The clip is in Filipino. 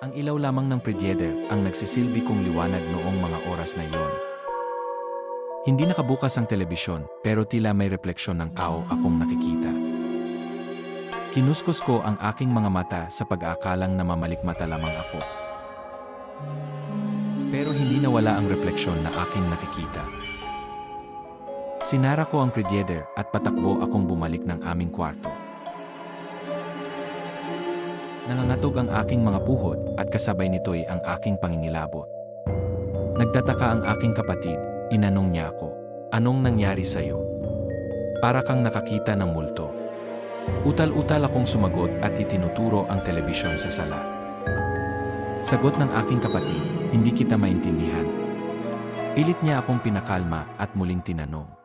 Ang ilaw lamang ng predyeder ang nagsisilbi kong liwanag noong mga oras na iyon. Hindi nakabukas ang telebisyon pero tila may refleksyon ng tao akong nakikita. Kinuskos ko ang aking mga mata sa pag-aakalang na mamalikmata lamang ako. Pero hindi nawala ang refleksyon na aking nakikita. Sinara ko ang predyeder at patakbo akong bumalik ng aming kwarto. Nangangatog ang aking mga puhod at kasabay nito'y ang aking pangingilabot. Nagtataka ang aking kapatid, inanong niya ako, anong nangyari sa'yo? Para kang nakakita ng multo. Utal-utal akong sumagot at itinuturo ang telebisyon sa sala. Sagot ng aking kapatid, hindi kita maintindihan. Pilit niya akong pinakalma at muling tinanong.